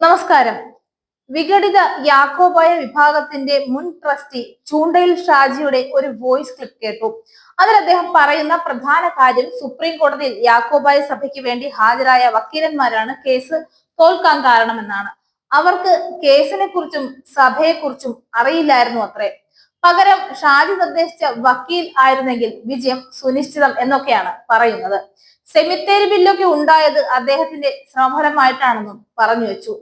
നമസ്കാരം. വിഘടിത യാക്കോബായ വിഭാഗത്തിന്റെ മുൻ ട്രസ്റ്റി ചൂണ്ടയിൽ ഷാജിയുടെ ഒരു വോയിസ് ക്ലിപ്പ് കേട്ടു. അതിൽ അദ്ദേഹം പറയുന്ന പ്രധാന കാര്യം സുപ്രീം കോടതിയിൽ യാക്കോബായ സഭയ്ക്ക് വേണ്ടി ഹാജരായ വക്കീലന്മാരാണ് കേസ് തോൽക്കാൻ കാരണമെന്നാണ്. അവർക്ക് കേസിനെ കുറിച്ചും സഭയെക്കുറിച്ചും അറിയില്ലായിരുന്നു അത്രേ. പകരം ഷാജി നിർദ്ദേശിച്ച വക്കീൽ ആയിരുന്നെങ്കിൽ വിജയം സുനിശ്ചിതം എന്നൊക്കെയാണ് പറയുന്നത്. സെമിത്തേരി ബില്ലൊക്കെ ഉണ്ടായത് അദ്ദേഹത്തിന്റെ ശ്രമഫലമായിട്ടാണെന്നും പറഞ്ഞു വെച്ചു.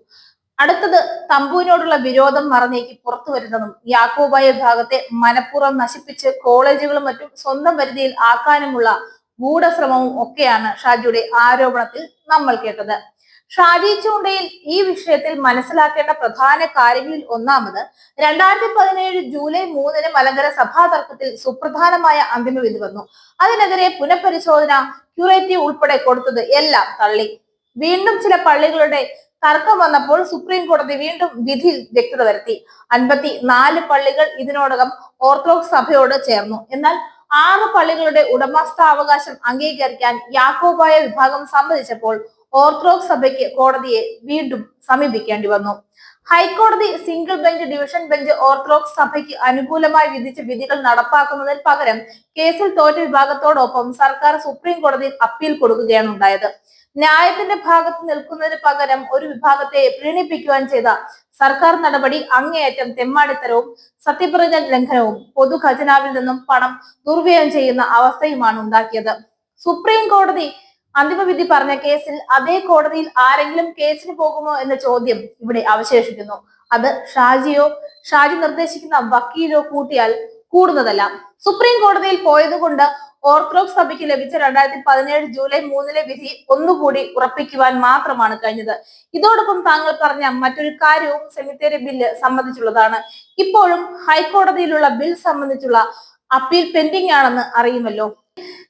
അടുത്തത് തമ്പുവിനോടുള്ള വിരോധം മറന്നേക്ക് പുറത്തു വരുന്നതും യാക്കോബായ വിഭാഗത്തെ മനഃപൂർവം നശിപ്പിച്ച് കോളേജുകളും മറ്റും സ്വന്തം പരിധിയിൽ ആക്കാനുമുള്ള ഗൂഢശ്രമവും ഒക്കെയാണ് ഷാജിയുടെ ആരോപണത്തിൽ നമ്മൾ കേട്ടത്. ഷാജി ചൂണ്ടയിൽ ഈ വിഷയത്തിൽ മനസ്സിലാക്കേണ്ട പ്രധാന കാര്യങ്ങളിൽ ഒന്നാമത് രണ്ടായിരത്തി പതിനേഴ് ജൂലൈ മൂന്നിന് മലങ്കര സഭാ തർക്കത്തിൽ സുപ്രധാനമായ അന്തിമവിധി വന്നു. അതിനെതിരെ പുനഃപരിശോധന ക്യൂറേറ്റീവ് ഉൾപ്പെടെ കൊടുത്തത് എല്ലാം തള്ളി. വീണ്ടും ചില പള്ളികളുടെ തർക്കം വന്നപ്പോൾ സുപ്രീം കോടതി വീണ്ടും വിധി വ്യക്തത വരുത്തി. അൻപത്തി നാല് പള്ളികൾ ഇതിനോടകം ഓർത്തഡോക്സ് സഭയോട് ചേർന്നു. എന്നാൽ ആറ് പള്ളികളുടെ ഉടമസ്ഥാവകാശം അംഗീകരിക്കാൻ യാക്കോബായ വിഭാഗം സമ്മതിച്ചപ്പോൾ ഓർത്തഡോക്സ് സഭയ്ക്ക് കോടതിയെ വീണ്ടും സമീപിക്കേണ്ടി വന്നു. ഹൈക്കോടതി single bench division bench orthodox സഭയ്ക്ക് അനുകൂലമായി വിധിച്ച വിധികൾ നടപ്പാക്കുന്നതിൽ പകരം കേസിൽ തോറ്റ വിഭാഗത്തോടൊപ്പം സർക്കാർ സുപ്രീം കോടതിയിൽ അപ്പീൽ കൊടുക്കുകയാണ് ഉണ്ടായത്. ന്യായത്തിന്റെ ഭാഗത്ത് നിൽക്കുന്നതിന് പകരം ഒരു വിഭാഗത്തെ പ്രീണിപ്പിക്കുവാൻ ചെയ്ത സർക്കാർ നടപടി അങ്ങേയറ്റം തെമ്മാടിത്തരവും സത്യപ്രതിജ്ഞ ലംഘനവും പൊതു ഖജനാവിൽ നിന്നും പണം ദുർവ്യയം ചെയ്യുന്ന അവസ്ഥയുമാണ് ഉണ്ടാക്കിയത്. സുപ്രീം കോടതി അന്തിമവിധി പറഞ്ഞ കേസിൽ അതേ കോടതിയിൽ ആരെങ്കിലും കേസിന് പോകുമോ എന്ന ചോദ്യം ഇവിടെ അവശേഷിക്കുന്നു. അത് ഷാജിയോ ഷാജി നിർദ്ദേശിക്കുന്ന വക്കീലോ കൂട്ടിയാൽ കൂടുന്നതല്ല. സുപ്രീം കോടതിയിൽ പോയതുകൊണ്ട് ഓർത്തഡോക്സ് സഭയ്ക്ക് ലഭിച്ച രണ്ടായിരത്തി പതിനേഴ് ജൂലൈ മൂന്നിലെ വിധി ഒന്നുകൂടി ഉറപ്പിക്കുവാൻ മാത്രമാണ് കഴിഞ്ഞത്. ഇതോടൊപ്പം താങ്കൾ പറഞ്ഞ മറ്റൊരു കാര്യവും സെമിത്തേരി ബില്ല് സംബന്ധിച്ചുള്ളതാണ്. ഇപ്പോഴും ഹൈക്കോടതിയിലുള്ള ബിൽ സംബന്ധിച്ചുള്ള അപ്പീൽ പെൻഡിംഗ് ആണെന്ന് അറിയുമല്ലോ.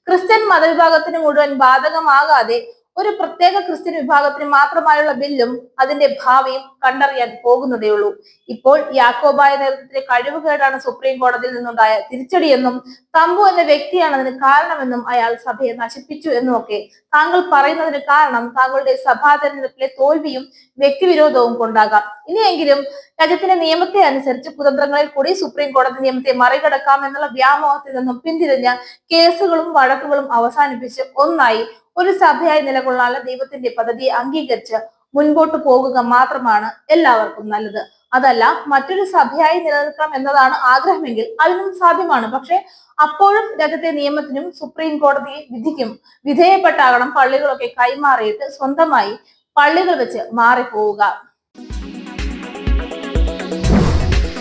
ക്രിസ്ത്യൻ മതവിഭാഗത്തിന് മുഴുവൻ ബാധകമാകാതെ ഒരു പ്രത്യേക ക്രിസ്ത്യൻ വിഭാഗത്തിന് മാത്രമായുള്ള ബില്ലും അതിന്റെ ഭാവിയും കണ്ടറിയാൻ പോകുന്നതേയുള്ളൂ. ഇപ്പോൾ യാക്കോബായ നേതൃത്വത്തിലെ കഴിവുകേടാണ് സുപ്രീം കോടതിയിൽ നിന്നുണ്ടായ തിരിച്ചടിയെന്നും തമ്പു എന്ന വ്യക്തിയാണ് അതിന് കാരണമെന്നും അയാൾ സഭയെ നശിപ്പിച്ചു എന്നുമൊക്കെ താങ്കൾ പറയുന്നതിന് കാരണം താങ്കളുടെ സഭാ തെരഞ്ഞെടുപ്പിലെ തോൽവിയും വ്യക്തിവിരോധവും കൊണ്ടാകാം. ഇനിയെങ്കിലും രാജ്യത്തിന്റെ നിയമത്തെ അനുസരിച്ച് കുതന്ത്രങ്ങളിൽ കൂടി സുപ്രീം കോടതി നിയമത്തെ മറികടക്കാം എന്നുള്ള വ്യാമോഹത്തിൽ നിന്നും പിന്തിരിഞ്ഞ കേസുകളും വഴക്കുകളും അവസാനിപ്പിച്ച് ഒന്നായി ഒരു സഭയായി നിലകൊള്ളാനുള്ള ദൈവത്തിന്റെ പദ്ധതി അംഗീകരിച്ച് മുൻപോട്ട് പോകുക മാത്രമാണ് എല്ലാവർക്കും നല്ലത്. അതല്ല മറ്റൊരു സഭയായി നിലനിൽക്കാം എന്നതാണ് ആഗ്രഹമെങ്കിൽ അതിനും സാധ്യമാണ്. പക്ഷെ അപ്പോഴും രാജ്യത്തെ നിയമത്തിനും സുപ്രീം കോടതി വിധിക്കും. വിധേയപ്പെട്ടാകണം പള്ളികളൊക്കെ കൈമാറിയിട്ട് സ്വന്തമായി പള്ളികൾ വെച്ച് മാറിപ്പോവുക.